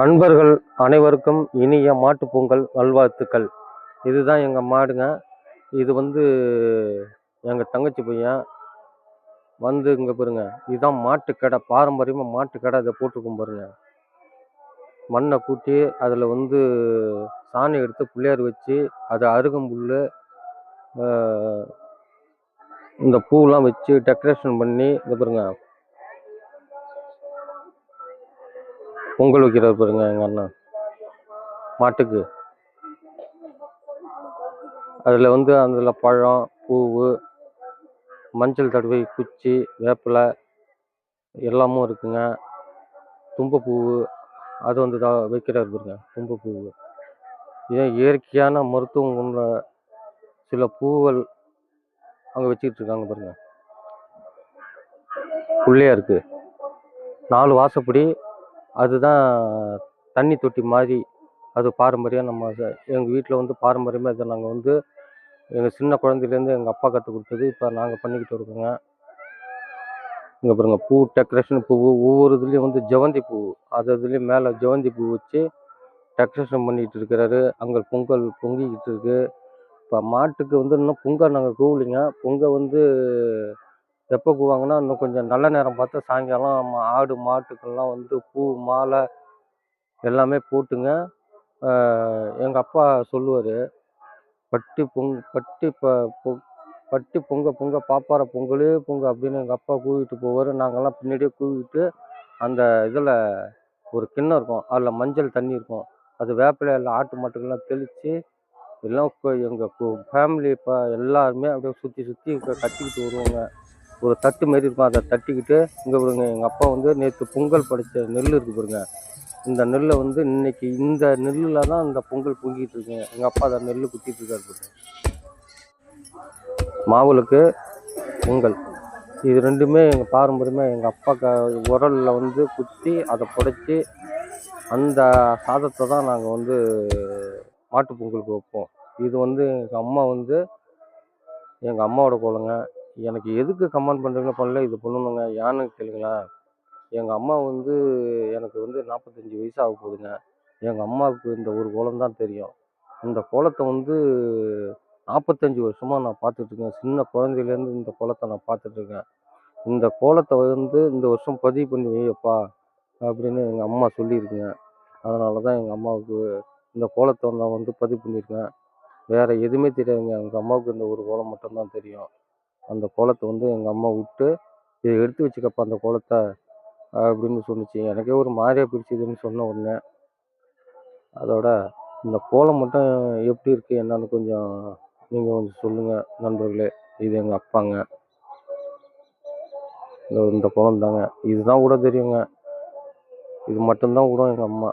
நண்பர்கள் அனைவருக்கும் இனிய மாட்டு பொங்கல் நல்வாழ்த்துக்கள். இதுதான் எங்கள் மாடுங்க. இது வந்து எங்கள் தங்கச்சி பையன் வந்து இங்கே பாருங்க. இதுதான் மாட்டுக்கடை பாரம்பரியமாக மாட்டுக்கடை இதை போட்டிருக்கும் பாருங்க. மண்ணை கூட்டி அதில் வந்து சாணி எடுத்து பிள்ளையார் வச்சு அதை அருகம்புல் இந்த பூவெலாம் வச்சு டெக்கரேஷன் பண்ணி இது பாருங்க. பொங்கல் வைக்கிறார் பாருங்க எங்கள் அண்ணன் மாட்டுக்கு. அதில் வந்து அதில் பழம் பூவு மஞ்சள் தடவை குச்சி வேப்பிலை எல்லாமும் இருக்குங்க. தும்பப்பூவு அது வந்து தான் வைக்கிறார் பாருங்க தும்பப்பூவு. இதே இயற்கையான மருத்துவம் கொண்ட சில பூவல் அங்கே வச்சுக்கிட்டு இருக்காங்க பாருங்க இருக்குது நாலு வாசப்படி அதுதான் தண்ணி தொட்டி மாதிரி அது பாரம்பரியம். நம்ம எங்கள் வீட்டில் வந்து பாரம்பரியமாக இதை நாங்கள் வந்து எங்கள் சின்ன குழந்தையிலேருந்து எங்கள் அப்பா கற்றுக் கொடுத்தது. இப்போ நாங்கள் பண்ணிக்கிட்டு இருக்கோங்க. இங்கே பாருங்க பூ டெக்கரேஷன் பூ ஒவ்வொரு இதுலேயும் வந்து ஜெவந்தி பூ அது இதுலேயும் மேலே ஜெவந்தி பூ வச்சு டெக்கரேஷன் பண்ணிகிட்டு இருக்கிறாரு. அங்கே பொங்கல் பொங்கிக்கிட்டு இருக்குது இப்போ மாட்டுக்கு வந்து இன்னும் பொங்கல் நாங்கள் கூவலிங்க. பொங்கல் வந்து எப்போ கூவாங்கன்னா இன்னும் கொஞ்சம் நல்ல நேரம் பார்த்து சாயங்காலம் ஆடு மாட்டுக்கெல்லாம் வந்து பூ மாலை எல்லாமே போட்டுங்க. எங்கள் அப்பா சொல்லுவார் பட்டி பொங் பட்டி ப பொ- பட்டி பொங்க பொங்க பாப்பார பொங்கல் பொங்க அப்படின்னு எங்கள் அப்பா கூவிட்டு போவார். நாங்கள்லாம் பின்னாடியே கூவிட்டு அந்த இதில் ஒரு கிண்ணம் இருக்கும் அதில் மஞ்சள் தண்ணி இருக்கும். அது வேப்பிலையில் ஆட்டு மாட்டுக்கெல்லாம் தெளித்து எல்லாம் எங்கள் ஃபேமிலி இப்போ எல்லாருமே அப்படியே சுற்றி சுற்றி கட்டிக்கிட்டு வருவாங்க. ஒரு தட்டு மாரி இருக்கும். அதை தட்டிக்கிட்டு இங்கே பாருங்க எங்கள் அப்பா வந்து நேற்று பொங்கல் படைச்ச நெல் இருக்கு பாருங்க. இந்த நெல்லை வந்து இன்னைக்கு இந்த நெல்லில் தான் இந்த பொங்கல் பொங்கிட்டு இருக்குங்க எங்கள் அப்பா அதை நெல் குத்திட்டு இருக்காரு பாருங்க. மாவுளுக்கு பொங்கல். இது ரெண்டுமே எங்கள் பாரம்பரியமாக எங்கள் அப்பா க உரலில் வந்து குத்தி அதை புடைச்சி அந்த சாதத்தை தான் நாங்கள் வந்து மாட்டு பொங்கலுக்கு வைப்போம். இது வந்து எங்கள் அம்மா வந்து எங்கள் அம்மாவோட குலங்க. எனக்கு எதுக்கு கமெண்ட் பண்ணுறீங்களோ பண்ணல இது பண்ணணுங்க. ஏன்னு கேளுங்களேன் எங்கள் அம்மா வந்து எனக்கு வந்து நாற்பத்தஞ்சு வயசு ஆக போகுதுங்க. எங்கள் அம்மாவுக்கு இந்த ஒரு கோலம் தான் தெரியும். இந்த கோலத்தை வந்து நாற்பத்தஞ்சு வருஷமாக நான் பார்த்துட்ருக்கேன். சின்ன குழந்தையிலேருந்து இந்த குளத்தை நான் பார்த்துட்ருக்கேன். இந்த கோலத்தை வந்து இந்த வருஷம் பதிவு பண்ணி வையப்பா அப்படின்னு எங்கள் அம்மா சொல்லியிருக்குங்க. அதனால தான் எங்கள் அம்மாவுக்கு இந்த கோலத்தை நான் வந்து பதிவு பண்ணியிருக்கேன். வேறு எதுவுமே தெரியாதுங்க. எங்கள் அம்மாவுக்கு இந்த ஒரு கோலம் மட்டும்தான் தெரியும். அந்த கோலத்தை வந்து எங்கள் அம்மா விட்டு இதை எடுத்து வச்சுக்கப்பா அந்த கோலத்தை அப்படின்னு சொல்லிச்சு எனக்கே ஒரு மாதிரியாக பிடிச்சதுன்னு சொன்ன உடனே அதோட இந்த கோலம் மட்டும் எப்படி இருக்குது என்னன்னு கொஞ்சம் நீங்கள் கொஞ்சம் சொல்லுங்கள் நண்பர்களே. இது எங்கள் அப்பாங்க. இந்த இந்த கோலம் தாங்க. இதுதான் கூட தெரியுங்க. இது மட்டும்தான் விடும் எங்கள் அம்மா.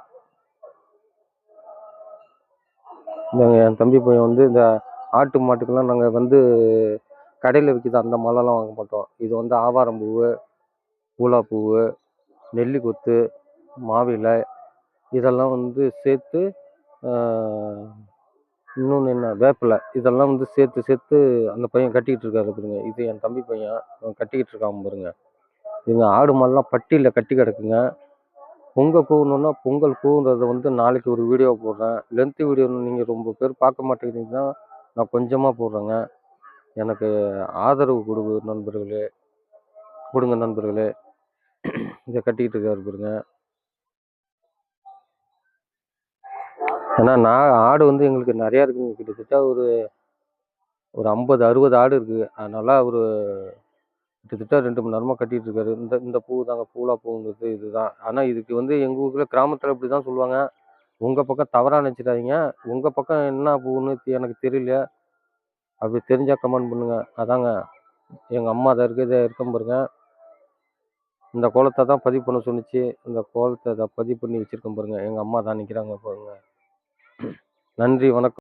இந்தாங்க என் தம்பி பையன் வந்து இந்த ஆட்டு மாட்டுக்கெல்லாம் நாங்கள் வந்து கடையில் விற்கிது அந்த மாலைலாம் வாங்க மாட்டோம். இது வந்து ஆவாரம் பூவு பூலா பூவு நெல்லி கொத்து மாவிலை இதெல்லாம் வந்து சேர்த்து இன்னொன்று என்ன வேப்பிலை. இதெல்லாம் வந்து சேர்த்து சேர்த்து அந்த பையன் கட்டிக்கிட்டு இருக்காரு பாருங்க. இது என் தம்பி பையன். அவன் கட்டிக்கிட்டு இருக்கான் பாருங்க. இதுங்க ஆடு மாடுலாம் பட்டியில் கட்டி கிடக்குங்க. பொங்கல் கூவணுன்னா பொங்கல் கூவுன்றதை வந்து நாளைக்கு ஒரு வீடியோ போடுறேன். லென்த்து வீடியோ நீங்கள் ரொம்ப பேர் பார்க்க மாட்டேங்கிறீங்கன்னா நான் கொஞ்சமாக போடுறேங்க. எனக்கு ஆதரவு கொடுங்க நண்பர்களே. கொடுங்க நண்பர்களே. இதை கட்டிக்கிட்டு இருக்காரு பாருங்க. ஏன்னா நான் ஆடு வந்து எங்களுக்கு நிறையா இருக்குங்க. கிட்டத்தட்ட ஒரு ஒரு ஐம்பது அறுபது ஆடு இருக்குது அதனால அவர் கிட்டத்தட்ட ரெண்டு மணி நேரமாக கட்டிகிட்டு இருக்காரு. இந்த இந்த பூ தாங்க பூலா பூங்கிறது இதுதான். ஆனால் இதுக்கு வந்து எங்கள் ஊரில் கிராமத்தில் இப்படி தான் சொல்லுவாங்க. உங்கள் பக்கம் தவறாக நினச்சிடாதீங்க. உங்கள் பக்கம் என்ன பூன்னு எனக்கு தெரியல. அப்படி தெரிஞ்சால் கமெண்ட் பண்ணுங்கள் அதாங்க எங்கள் அம்மா அதை இருக்குது இதை இருக்க பாருங்க. இந்த கோலத்தை தான் பதிவு பண்ண சொன்னிச்சு. இந்த கோலத்தை அதை பதிவு பண்ணி வச்சுருக்கேன் பாருங்கள் எங்கள் அம்மா தான் நிற்கிறாங்க பாருங்கள் நன்றி வணக்கம்.